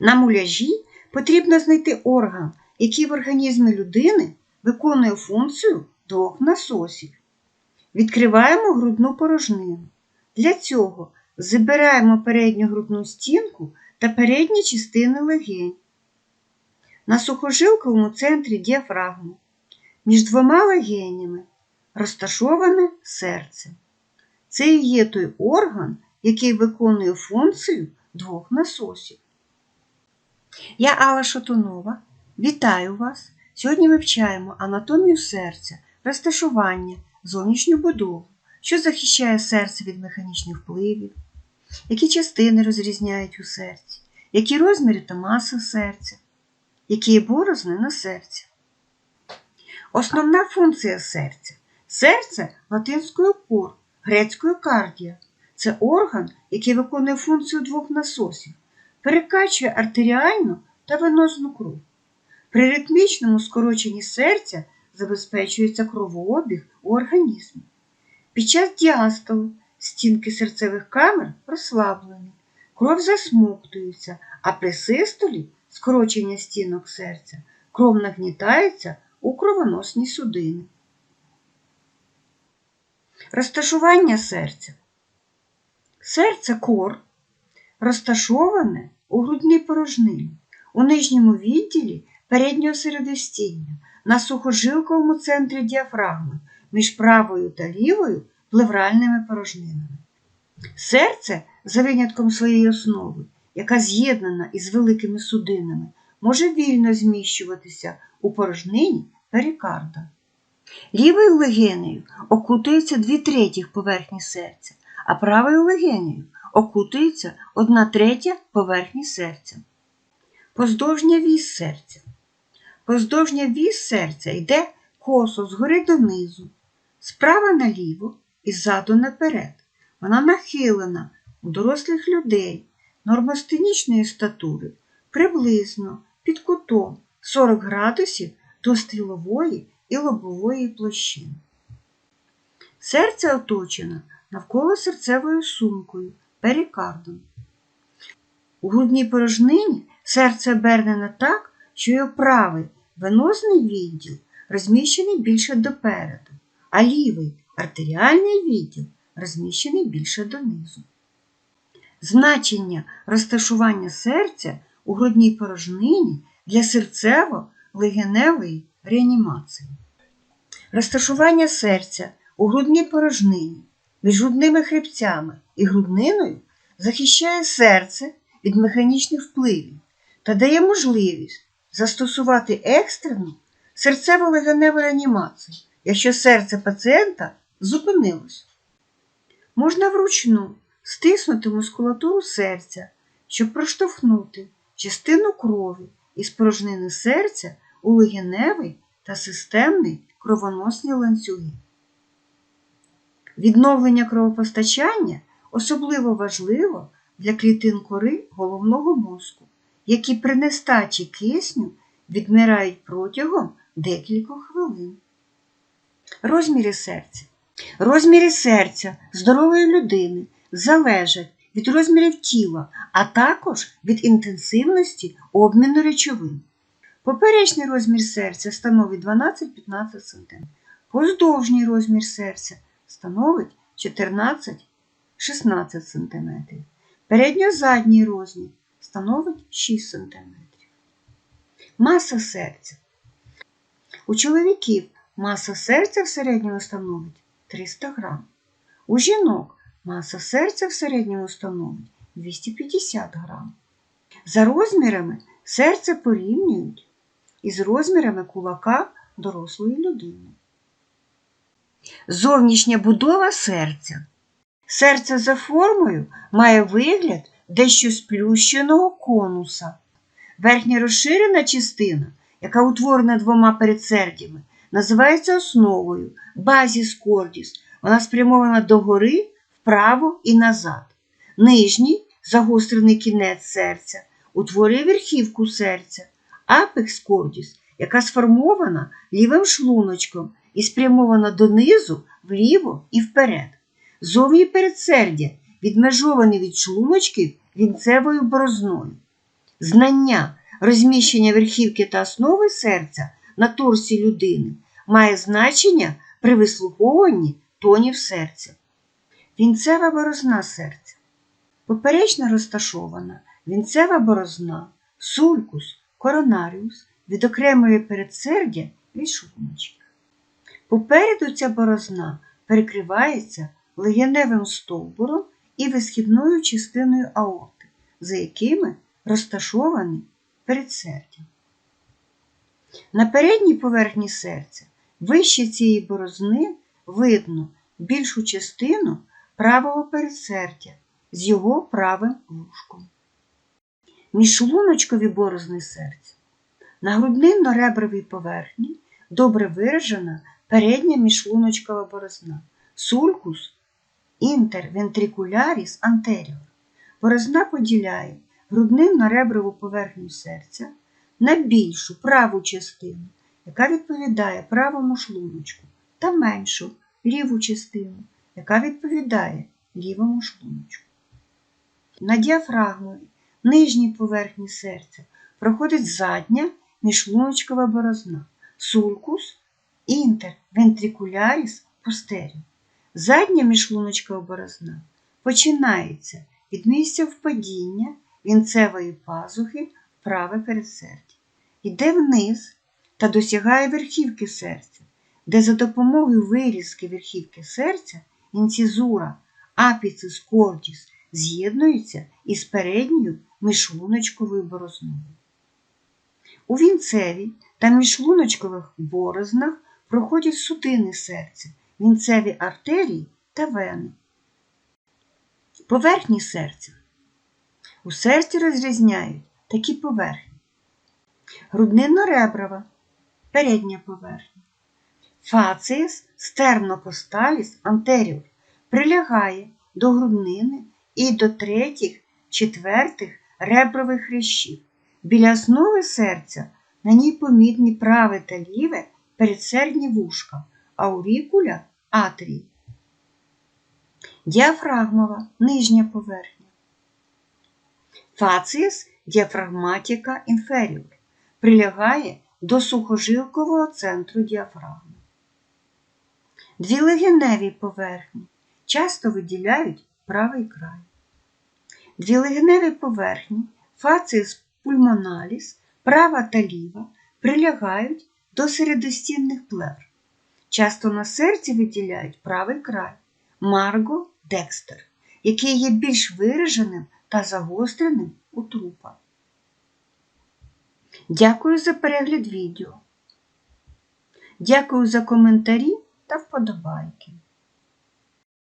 На муляжі потрібно знайти орган, який в організмі людини виконує функцію двох насосів. Відкриваємо грудну порожнину. Для цього забираємо передню грудну стінку та передні частини легень. На сухожилковому центрі діафрагми між двома легенями розташоване серце. Це і є той орган, який виконує функцію двох насосів. Я Алла Шатунова. Вітаю вас! Сьогодні вивчаємо анатомію серця, розташування, зовнішню будову, що захищає серце від механічних впливів, які частини розрізняють у серці, які розміри та маса серця, які борозни на серці. Основна функція серця. Серце латинською кор, грецькою кардія. Це орган, який виконує функцію двох насосів, перекачує артеріальну та венозну кров. При ритмічному скороченні серця забезпечується кровообіг у організмі. Під час діастоли стінки серцевих камер розслаблені, кров засмоктується, а при систолі скорочення стінок серця кров нагнітається у кровоносні судини. Розташування серця. Серце кор розташоване у грудній порожнині, у нижньому відділі переднього середостіння, на сухожилковому центрі діафрагми між правою та лівою плевральними порожнинами. Серце, за винятком своєї основи, яка з'єднана із великими судинами, може вільно зміщуватися у порожнині перикарда. Лівою легенею окутується дві третіх поверхні серця, а правою легенею окутується одна третя поверхні серця. Поздовжня вісь серця. Поздовжня вісь серця йде косо згори донизу, справа наліво і ззаду наперед. Вона нахилена у дорослих людей нормостенічної статури приблизно під кутом 40 градусів до стрілової і лобової площини. Серце оточено навколо серцевою сумкою, перикардом. У грудній порожнині серце обернено так, що його правий венозний відділ розміщений більше допереду, а лівий артеріальний відділ розміщений більше донизу. Значення розташування серця у грудній порожнині для серцево-легеневої реанімації. Розташування серця у грудній порожнині між грудними хребцями і грудниною захищає серце від механічних впливів та дає можливість застосувати екстрену серцево-легеневу реанімацію, якщо серце пацієнта зупинилось. Можна вручну стиснути мускулатуру серця, щоб проштовхнути частину крові із порожнини серця у легеневий та системний кровоносні ланцюги. Відновлення кровопостачання особливо важливо для клітин кори головного мозку, які при нестачі кисню відмирають протягом декількох хвилин. Розміри серця. Розміри серця здорової людини залежать від розмірів тіла, а також від інтенсивності обміну речовин. Поперечний розмір серця становить 12-15 см. Поздовжній розмір серця становить 14-16 см. Передньо-задній розмір становить 6 см. Маса серця. У чоловіків маса серця в середньому становить 300 грам. У жінок маса серця в середньому становить 250 грам. За розмірами серце порівнюють із розмірами кулака дорослої людини. Зовнішня будова серця. Серце за формою має вигляд дещо сплющеного конуса. Верхня розширена частина, яка утворена двома передсердями, називається основою базіс кордіс. Вона спрямована догори, вправо і назад. Нижній загострений кінець серця утворює верхівку серця, апекс кордіс, яка сформована лівим шлуночком і спрямована донизу, вліво і вперед. Зовні передсердя відмежований від шлуночків вінцевою борозною. Знання розміщення верхівки та основи серця на торсі людини має значення при вислуховуванні тонів серця. Вінцева борозна серця. Поперечно розташована вінцева борозна, сулькус, коронаріус відокремує передсердя від шлуночка. Попереду ця борозна перекривається легеневим стовбуром і висхідною частиною аорти, за якими розташовані передсердя. На передній поверхні серця вище цієї борозни видно більшу частину правого передсердя з його правим вушком. Міжшлуночкові борозни серця. На груднинно-ребровій поверхні добре виражена передня міжшлуночкова борозна сулькус інтервентрикуляріс антеріор. Борозна поділяє груднинно-реброву поверхню серця на більшу праву частину, яка відповідає правому шлуночку, та меншу ліву частину, яка відповідає лівому шлуночку. На діафрагмовій нижній поверхні серця проходить задня міжшлуночкова борозна сулкус інтервентрикуляріс постеріо. Задня міжшлуночкова борозна починається від місця впадіння вінцевої пазухи праве передсердя, йде вниз та досягає верхівки серця, де за допомогою вирізки верхівки серця інцизура апіцис кордіс з'єднується із передньою міжшлуночковою борозною. У вінцевій та міжшлуночкових борознах проходять судини серця, вінцеві артерії та вени. Поверхні серця. У серці розрізняють такі поверхні. Груднинно-реброва, передня поверхня. Фацієс стернокосталіс антеріор прилягає до груднини і до третіх, четвертих ребрових хрящів. Біля основи серця на ній помітні праве та ліве передсердні вушка, аурікуля атрій. Діафрагмова нижня поверхня. Фацієс діафрагматіка інферіор прилягає до сухожилкового центру діафрагми. Дві легеневі поверхні часто виділяють правий край. Дві легеневі поверхні фацієс пульмоналіс, права та ліва прилягають до середостінних плер. Часто на серці виділяють правий край марго декстер, який є більш вираженим та загостреним у трупа. Дякую за перегляд відео. Дякую за коментарі та вподобайки.